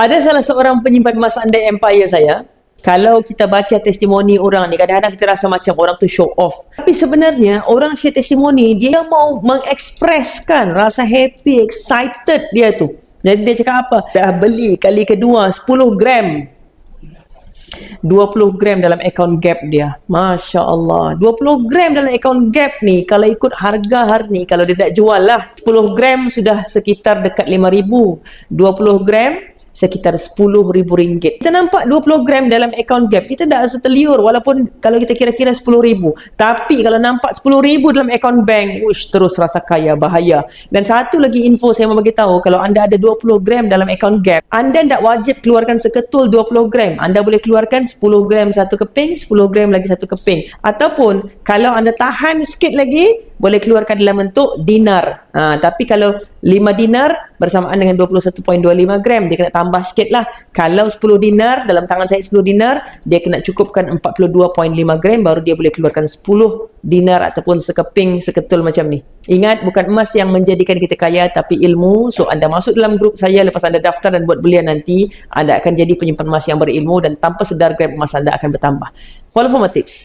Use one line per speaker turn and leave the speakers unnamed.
Ada salah seorang penyimpan emas anda empire saya. Kalau kita baca testimoni orang ni, kadang-kadang kita rasa macam orang tu show off. Tapi sebenarnya, orang share testimoni, dia mau mengekspreskan rasa happy, excited dia tu. Jadi dia cakap apa? Dah beli kali kedua 10 gram 20 gram dalam account gap dia. Masya Allah. 20 gram dalam account gap ni, kalau ikut harga hari ni, kalau dia tak jual lah, 10 gram sudah sekitar dekat 5,000. 20 gram, sekitar RM10,000. Kita nampak 20 gram dalam account gap, kita dah rasa terliur walaupun kalau kita kira-kira RM10,000. Tapi kalau nampak RM10,000 dalam account bank, uish, terus rasa kaya, bahaya. Dan satu lagi info saya mau bagi tahu, kalau anda ada 20 gram dalam account gap, anda tak wajib keluarkan seketul 20 gram. Anda boleh keluarkan 10 gram satu keping, 10 gram lagi satu keping. Ataupun kalau anda tahan sikit lagi, boleh keluarkan dalam bentuk dinar. Ha, tapi kalau 5 dinar bersamaan dengan 21.25 gram, dia kena tambah sikit lah. Kalau 10 dinar, dalam tangan saya 10 dinar, dia kena cukupkan 42.5 gram, baru dia boleh keluarkan 10 dinar ataupun sekeping, seketul macam ni. Ingat, bukan emas yang menjadikan kita kaya, tapi ilmu. So, anda masuk dalam grup saya, lepas anda daftar dan buat belian nanti, anda akan jadi penyimpan emas yang berilmu dan tanpa sedar gram emas anda akan bertambah. Follow for more tips.